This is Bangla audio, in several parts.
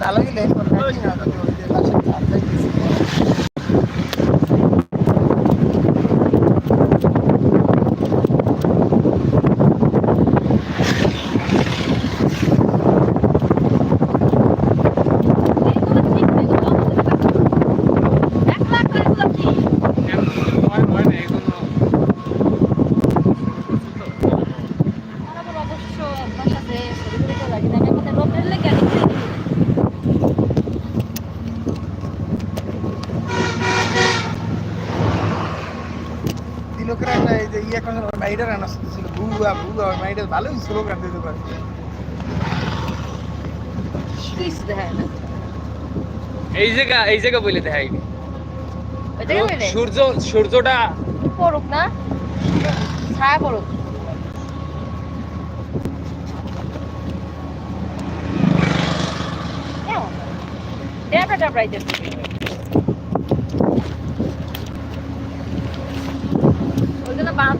ভালো গেলে দিলকরা এই যে ইয়ে এখন মাইডার আনা ছিল বুয়া বুয়া মাইডার ভালোই স্লোগান দিতে পারে। এই জায়গা এই জায়গা বলে দেখাই সূর্য সূর্যটা পড়ুক না। ছায়া পড়ুক। ড্যাবরা ড্যাবরাইতে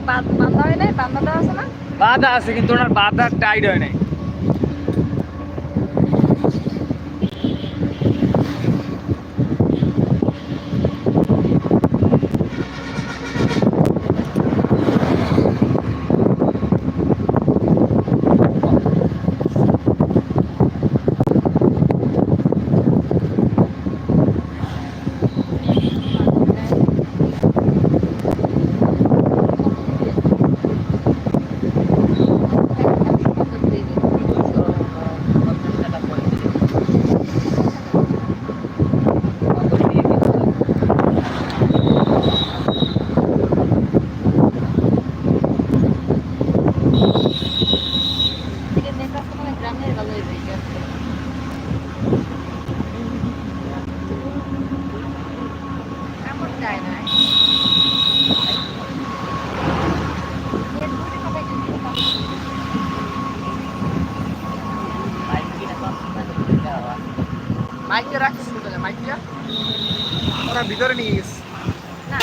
বাঁধা হয় নাই? বাঁধা আছে না? বাধা আছে কিন্তু ওনার বাধা টাইট হয় নাই গ্রামের ভালো হয়েছে এমন যায় না মাইকে রাখছিস কোথায় মাইকটা ওরা ভিতরে নিয়ে গেছে না,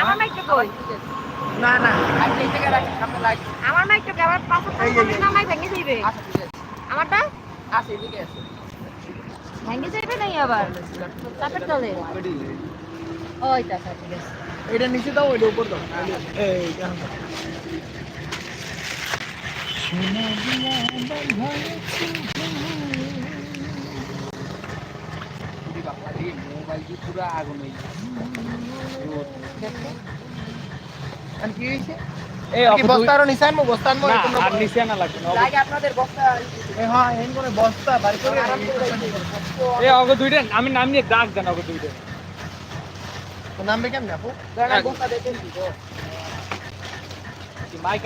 আমার মাইকটা কই? না না। মাইকে এই জায়গায় রাখছিস সামনে লাইট আমার মাইকটা আবার পাশে এই, এই, এই। না মাইক ভেঙে যাইবে। আচ্ছা ঠিক আছে। আমারটা? আছে এদিকে আছে ভেঙে যাইবে নাই আবার? চাপের তলে। ওই তা আচ্ছা, ঠিক আছে। এটা নিচে দাও ওইটা উপর দাও। এই এখন দাও। আর কি হয়েছে কি আরও আর লাগবে না লাগে আপনাদের বস্তা এ হ্যাঁ এই করে বস্তা বাড়ি করে আরাম করে এই অগ দুইটা আমি নাম নিয়ে ডাক দেন অগ দুইটা। নামবে কেমনে আপু? এক- বস্তা দেখেন তো মাইক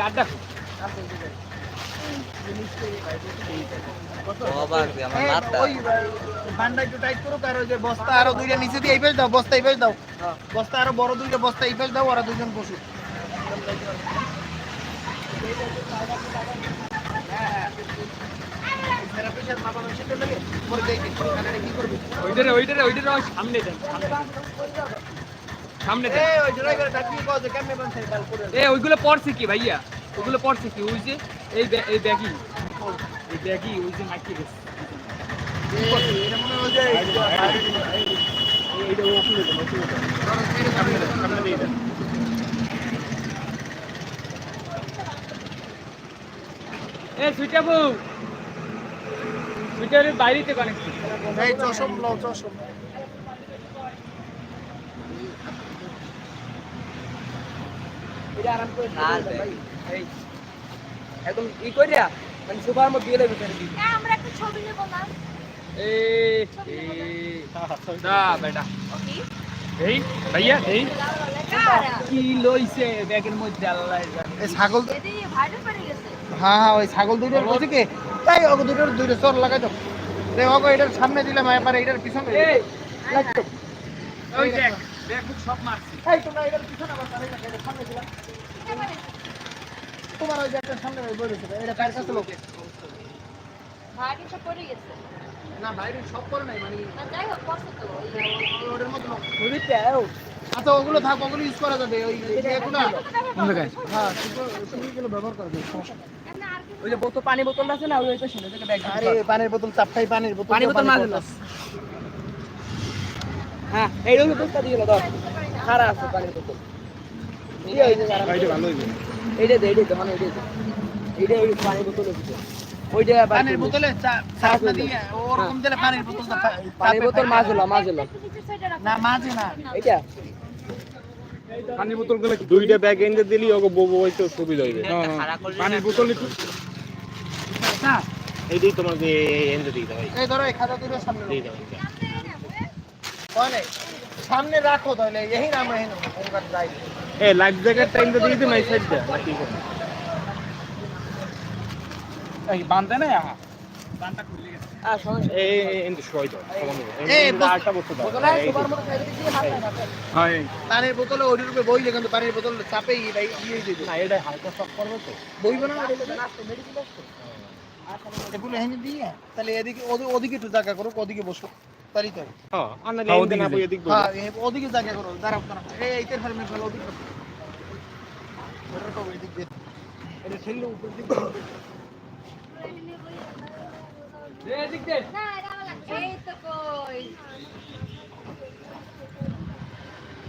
আর ডাকো ওই বান্ডা একটু টাইট করো আর ওই যে বস্তা আরও দুইটা নিচে দিয়ে এই পেজ দাও বস্তা এই পেজ দাও। বস্তা আরও বড় দুইটা বস্তা এই পেজ দাও ওরা দুইজন বসুক। ওইটারে ওইটারে ওইটারে ওই সামনে দেন সামনে দেন। সামনে দেন। এ ওইগুলো পড়ছে কি ভাইয়া? ওইগুলো পড়ছে কি? ওই যে এই ব্যাগ- এই ব্যাগই। এই ব্যাগই ওই যে মাইকে গেছে? এ সুইটাবু সুইটারের বাইরেতে কানেক্ট এই চশম লও চশম। এটা আরাম করে এই একদম ই কইরা। মানে সুপার দিবি হ্যাঁ, আমরা একটা ছবি নেব না এ না বেটা। এই ভাইয়া এই। কি লইছে ব্যাগের মধ্যে আল্লাহ এই ছাগল হ্যাঁ হ্যাঁ ওই ছাগল দুইটার বসে কি তাই ওগ দুইটার দুইটা চর লাগাই দাও। রে ওগো এটার সামনে দিলাম এবার এটার পিছনে ওই দেখ ব্যাগ বুক সব মারছি। এই তোমরা এটার পিছনে আবার তাহলে এটার সামনে দিলাম তোমার ওই যে একটা সামনে বই রয়েছে এটা কার কাছে লোক? ভাইরাল সব পড়ে গেছে। না বাইরে সব করে নাই মানে না যাই হোক পড়ছে তো। ওটার মতো আচ্ছা ওগুলো থাক ওগুলো ইউজ করা যাবে ওই এগুলো হ্যাঁ তুমি- তুমি ব্যবহার করা যাবে সমস্যা ওই যে বোতল পানি বোতল আছে না ওই ওই পেছনে থেকে ব্যাগ আরে পানির বোতল চাপটাই পানির বোতল পানি বোতল মাঝে হ্যাঁ এই রকম দিয়ে দাও খারা আছে পানির বোতল। এই এই যে ভালো হইবে। এইটা দে এইটা দে মানে এইটা দে। এইটা ওই পানির বোতল আছে ওইটা পানির বোতলে চাপ না দিয়ে ওরকম দিলে পানির বোতলটা পানির বোতল ফাইটা মাঝে যায়। লো না মাঝে না। এইটা? পানির বোতলগুলো দুইটা ব্যাগ এনে দিলি ওকে বউ হইতে সুবিধা হইবে। পানির বোতল একটু না। এইটাই তোমাকে এনে দিতে এই। ধরো এই খাতা দিলে সামনে দিয়ে দাও? সামনে রাখো তাহলে এই নাম এই নাম যাই এ লাইফ জ্যাকেট টাইম দিয়ে দিন এই সাইডটা এই বাঁধতে না আ সমস্যা এই এন্ড শয় দাও। এই এই বস্তু দাও বোতলে দিয়ে হ্যাঁ। পানির বইলে কিন্তু পানির বোতল চাপে ইয়ে না এটা হালকা শক করবে তো। বইবে না মেডিসিন আসতো এগুলো হেনে দিয়ে তাহলে এদিকে ওদিকে একটু জায়গা করো ওদিকে বসো হ্যাঁ। লেন বই এদিক হ্যাঁ ওদিকে জায়গা করো দাঁড়াও দাঁড়াও। এই এইটার ফেলমেন্ট ফেলো ওদিকে। ওটা তো ওইদিক দিয়ে। এটা ঠেললে উপর দিকে দে এদিক দে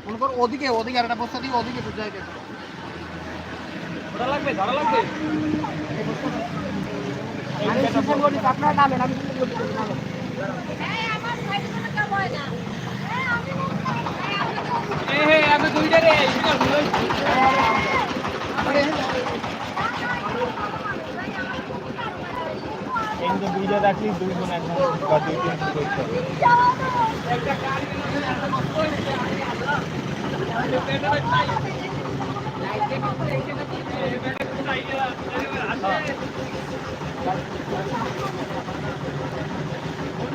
মনে করো ওদিকে ওদিকে আর একটা বস্তা দিয়ে ওদিকে ধরা লাগবে ধরা লাগবে। আপনার নামে আমি দুইটা রাখলি দুই গুণ একদম বা দুই তিন করতে হবে ব্যাগের মধ্যে রয়েছে এটা ফোন আগুনে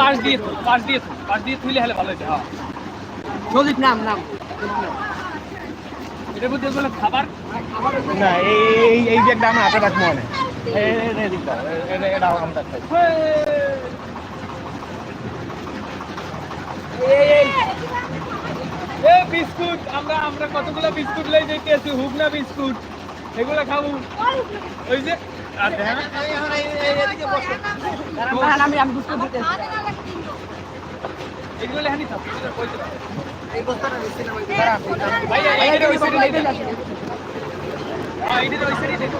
পাশ দিয়ে পাশ দিয়ে পাশ দিয়ে থুইলে হলে ভালো হইতে হ্যাঁ সজিত নাম নাম এটার মধ্যে বলে খাবার না এই এই একটা আমার হাতে রাখব মানে দিকটা এটা এটা আমার কাছে এই এই এ বিস্কুট আমরা আমরা কতগুলো বিস্কুট লই যেতে আছি হুগনা বিস্কুট। এগুলো খাব। ওই যে দিতে এগুলো কইতে পারবে এই বস্তাটা বেশি না। ভাই এইটা হ্যাঁ এইটা দেখো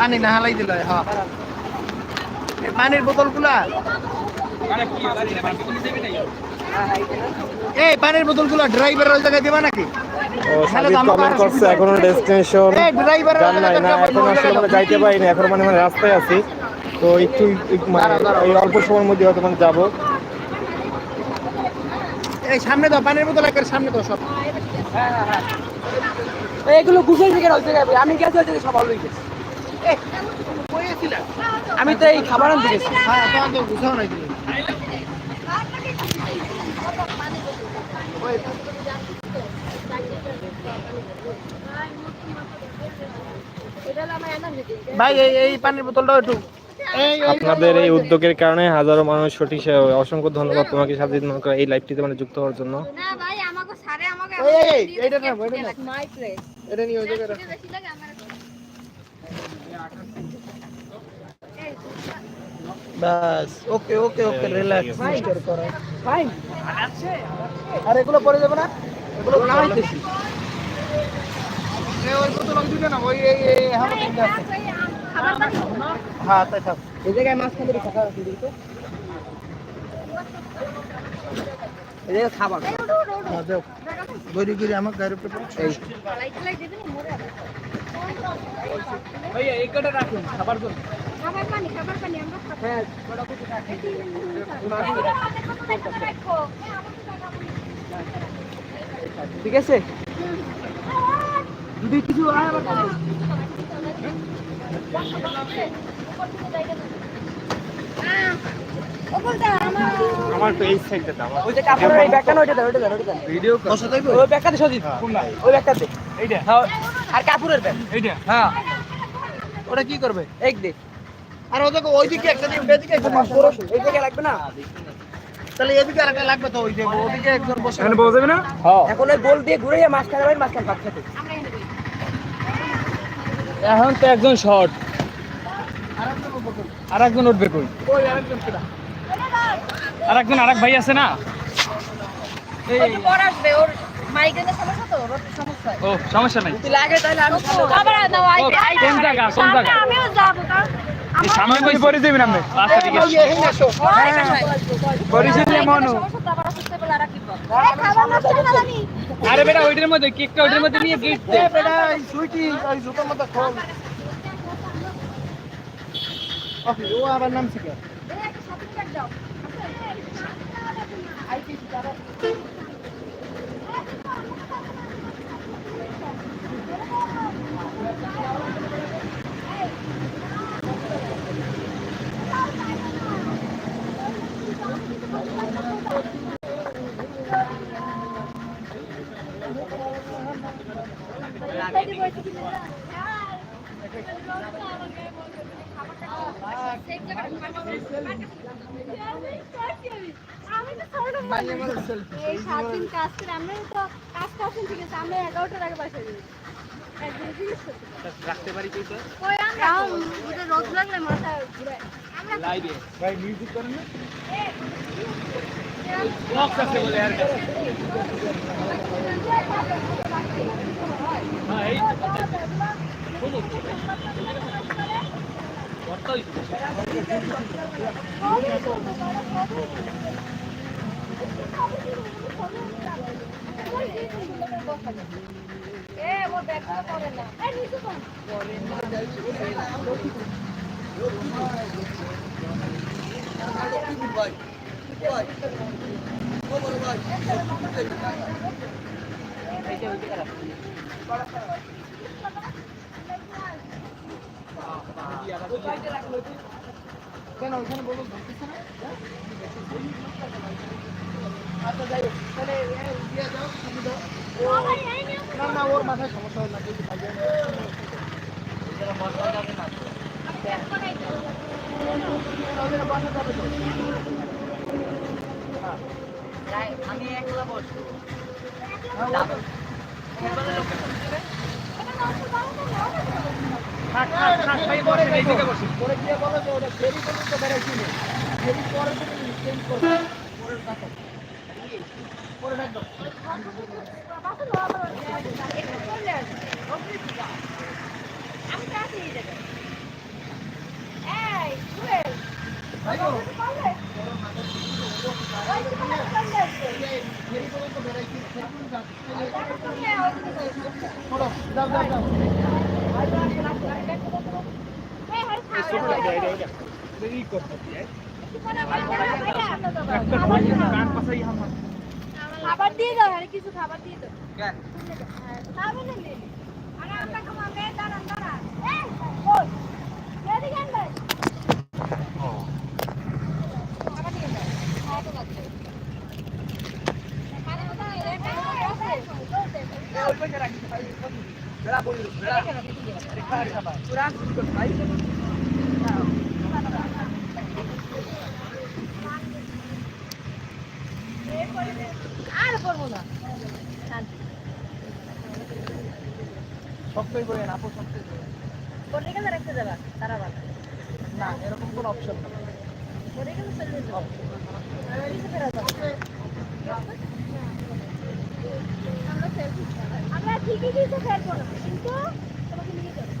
পানি না হালাই দিল হ্যাঁ পানির বোতলগুলা? আরে কি আরে বাকি কোনো দেবে নাই এই পানির বোতলগুলা ড্রাইভারের ওই জায়গায় দিবা নাকি? ও সাজিদ কমেন্ট করছে এখনও ডেস্টিনেশন জান নাই না এখন আসলে মানে যাইতে পারি না এখন মানে মানে রাস্তায় আছি। তো একটু একটু মানে দাঁড়াও, দাঁড়াও। এই অল্প সময়ের মধ্যে হয়তো মানে যাব। এই সামনে দাও পানির বোতল একের সামনে দাও সব। এগুলো থেকে আমি গেছি ওই সব ভালোই গেছে। এই, কই আছিলা? আমি তো এই খাবার আনতে গেছি। হ্যাঁ তো বুঝাও নাই তুমি ভাই এই এই পানির বোতলটাও একটু। আপনাদের এই উদ্যোগের কারণে হাজারো মানুষ সঠিক অসংখ্য ধন্যবাদ তোমাকে সাজিদ মনে করো এই লাইভটিতে মানে যুক্ত হওয়ার জন্য। বাস ওকে ওকে ওকে রিল্যাক্স করো। ভাই আর এগুলো পরে যাবে না? এগুলো না ওই বোতল ওই দুটো না এই এই হামা তিনটা আছে। খাবার হ্যাঁ তাই থাক। এই জায়গায় মাছ খাবার এই জায়গায় হ্যাঁ গড়ি গড়ি আমার গাড়ির উপরে এই কটা রাখুন খাবার জন্য। খাবার পানি খাবার পানি আমরা খাব। হ্যাঁ ঠিক আছে? যদি কিছু হয় আবার আমার আমার তো দাও। ওই যে কাপড়ের এই ব্যাগটা ওইটা দাও, ওইটা দাও, ওইটা দাও। ভিডিও ওই ব্যাগটাতে সজিত। ওই ব্যাগটাতে এইটা। হ্যাঁ, আর কাপড়ের ব্যাগ। এইটা। হ্যাঁ। ওটা কি করবে? এক দে। আর ওদেরকে ওইদিকে একটা দিন এদিকে একটা দিন। এই জায়গা লাগবে না? তাহলে এদিকে আরেকটা লাগবে তো ওই যে ওদিকে একজন বসে এখানে পাওয়া যাবে না? এখন ওই গোল দিয়ে ঘুরে মাঝখানে বাইর মাঝখানে পাক খেতে। এখন তো একজন শর্ট আর একজন উঠবে কই? ওই আরেকজন কেডা? আর একজন আরেক ভাই আছে না? ওই তো পরে আসবে ওর মাইগ্রেনের সমস্যা তো ওর সমস্যা ও সমস্যা নাই। লাগে তাহলে আমিও যাব সামনে পরে যাবেন আপনি। আচ্ছা ঠিক আছে। মনু। আর বেটা ওইটার মধ্যে কেকটা ওইটার মধ্যে নিয়ে গিফট দে। বেটা এই সুইটি ওই জুতোর খোল। ওকে ও আবার নাম শিখে দাও এই সাত দিন কাজ করে আমরা তো কাজ করছেন ঠিক আছে আমরা এগারোটার আগে বাসা যাই একদিনে জিজ্ঞেস করতে রাখতে পারি কই তো ওই আমরা ওটা রোদ লাগলে মাথা ঘুরে আমরা লাইভে ভাই মিউজিক করেন না? বক্স আছে বলে আর হ্যাঁ এই এ ওর ব্যাগগুলো পরে না। এই নিচে কোন কেন ওখানে বলো ধরতেছে না আচ্ছা যাই হোক তাহলে দিয়ে যাও নিয়ে না, ওর মাথায় সমস্যা হবে না আমি একলা বসবো থাক পরে বলো যে ওটা ফেরি পর্যন্ত পরে খাবার দিয়ে দাও আরে কিছু খাবার দিয়ে দাও খাবে না নে আরে আমরা খাব দাঁড়ান দাঁড়ান এই ওই এদিকে আন ভাই খাবার দিয়ে দাও খাওয়া তো লাগবে খাবার তো এটা আছে বেড়া বলি বেড়া খাবার খাবার পুরা ভাই আর করব না শান্তি শক্তই করে না আপু শক্তই করে পরে গেলে রাখতে যাবা তারা এরকম কোনো অপশন না। পরে গেলে চলে যাব আমরা ঠিকই দিতে ফের করব। কিন্তু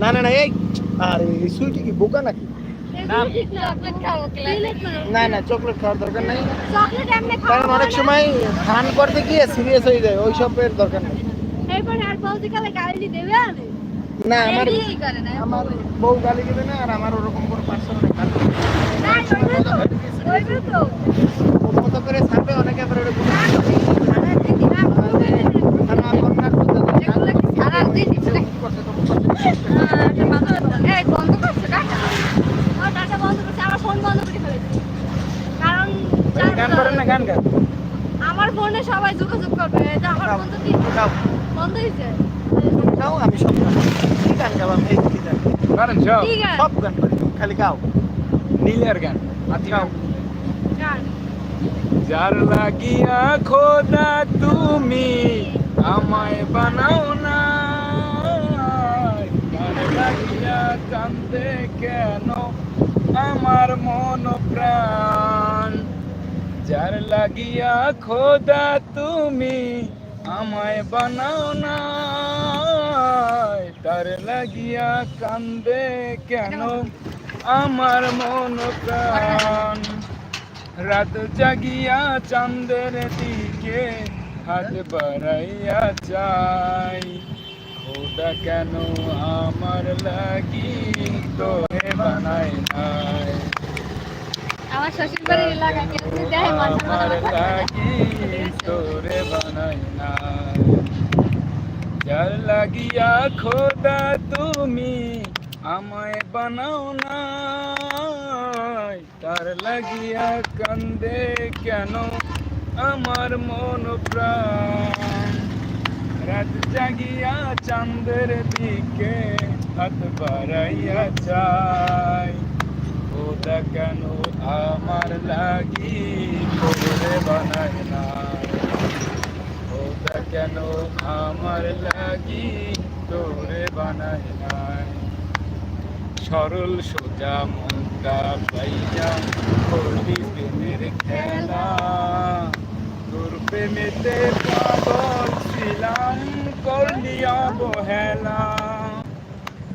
না না না এই আরে সুইটি কি বোকা নাকি? না না চকলেট খাওয়ার দরকার নাই। চকলেট এমনি কারণ অনেক সময় খান করতে গিয়ে সিরিয়াস হয়ে যায় ওই সবের দরকার নেই। এরপরে আর বলতে গেলে গালি দেবে আমি না আমার না আমার বউ। গালি দেবে না আর আমার ওরকম কোনো পার্সোনাল গালি দেবে না। না ওইটা তো ওইটা তো। ওর মতো করে ছাড়বে অনেকে আবার ওটা বুঝে সারা দিন না খানা করার করতে দেবে। এগুলো কি সারা দিন করছে তো করছে। এই বন্ধ করছে ডাটা ও ডাটা বন্ধ করছে আমার ফোন বন্ধ করে ফোনে সবাই যোগাযোগ করবে এটা আমার কি? বন্ধ হয়েছে? গাও আমি সব গান কি গান গাও আমি এই কি জানি করেন সব সব গান করি। তুমি খালি গাও। নীলের গান। যার লাগিয়া খোদা তুমি আমায় বানাও না। লাগিয়া কান্দে কেন আমার মন প্রাণ? যার লাগিয়া খোদা তুমি আমায় বানাও না তার লাগিয়া কান্দে কেন? আমার মন প্রাণ। রাত জাগিয়া চাঁদের দিকে হাত বাড়াইয়া চাই। খোদা কেন আমার লাগি তোহে বানাই নাই? আমার শ্বশুর বাড়ির এলাকা কেউ দেয় মাথা মাথা বানাই নাই যার লাগিয়া খোদা তুমি আমায় বানাও না তার লাগিয়া কান্দে কেন আমার মন প্রাণ? রাত জাগিয়া চাঁদের দিকে হাত বাড়াইয়া খোদা কেন আমার লাগি তোরে বানাই না খোদা কেন আমার লাগি তোরে বানাই নাই সরল সোজা মনটা পাইয়া করলি প্রেমের খেলা। তোর প্রেমেতে পাগল ছিলাম, করলি অবহেলা।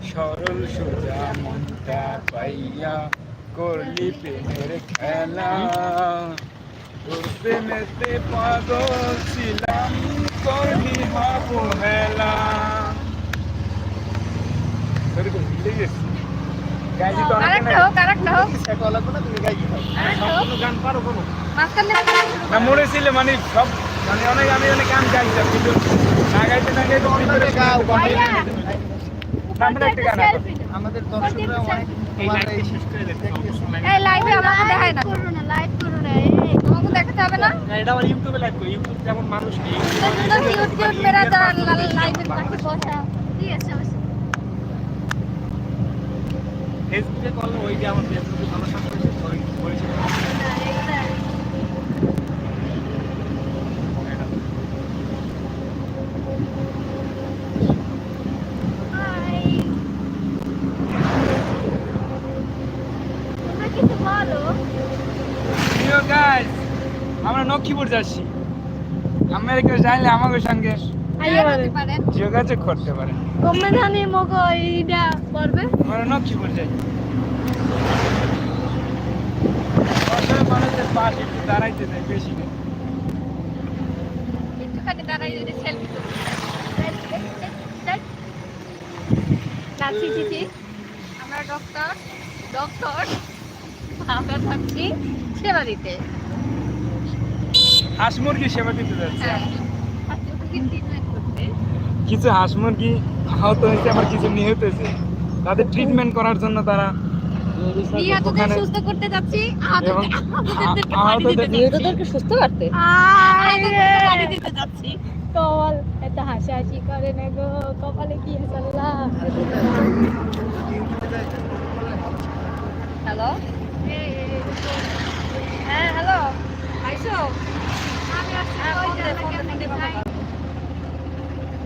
সরল সোজা মনটা পাইয়া করলি প্রেমের খেলা। তোর প্রেমেতে পাগল ছিলাম করলি পারো কোনো? না মনে ছিল মানে সব মানে অনেক আমি অনেক গান গাইতাম কিন্তু না গাইতে না গাইতে একটা আমাদের দর্শকরা অনেক তোমার এই। লাইভে আমাকে দেখায় না। করো না লাইভ করো না এই দেখাতে হবে না? এটা আমার ইউটিউবে লাইভ করি ইউটিউব যেমন মানুষ মেরা লাইভে বসা। ঠিক আছে ফেসবুকে করলে ওই যে আমার ফেসবুকে আমার সাথে পরিচিত না এইটা হাই তোমরা কিছু বলো প্রিয় গাইস আমরা লক্ষ্মীপুর যাচ্ছি। আমেরিকা যাইলে আমাদের সঙ্গে যোগাযোগ করতে পারে। কমে জানি মগো এইটা করবে আমার নক্ষী পড়ে যায় অসহায় মানুষের পাশে একটু দাঁড়াইতে দেয় বেশি না একটুখানি দাঁড়াই যদি সেলফি আমরা ডক্টর ডক্টর আমরা যাচ্ছি সেবা দিতে। হাঁস মুরগি সেবা দিতে যাচ্ছে। হ্যাঁ কিছু হাঁস মুরগি আহত হয়েছে আবার কিছু নিহত হয়েছে। তাদের ট্রিটমেন্ট করার জন্য তারা সুস্থ করতে যাচ্ছি আহতদেরকে আ- পানি দিতে আহতদের- নিহতদেরকে সুস্থ করতে? আহতদেরকে পানি দিতে যাচ্ছি। কপাল এত হাসাহাসি করে না গো কপালে কি চললা হ্যালো? হ্যাঁ হ্যালো। আইসো? আমি আসছি ওই যে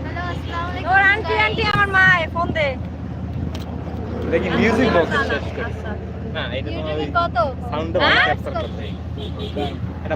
হ্যালো আসসালামু আলাইকুম ওর আন্টি আন্টি আমার মা ফোন দে। দেখি মিউজিক বক্স শেষ করে? আচ্ছা না এটা ইউটিউবে কত? সাউন্ডটা হ্যাঁ? ক্যাপচার করতে। এটা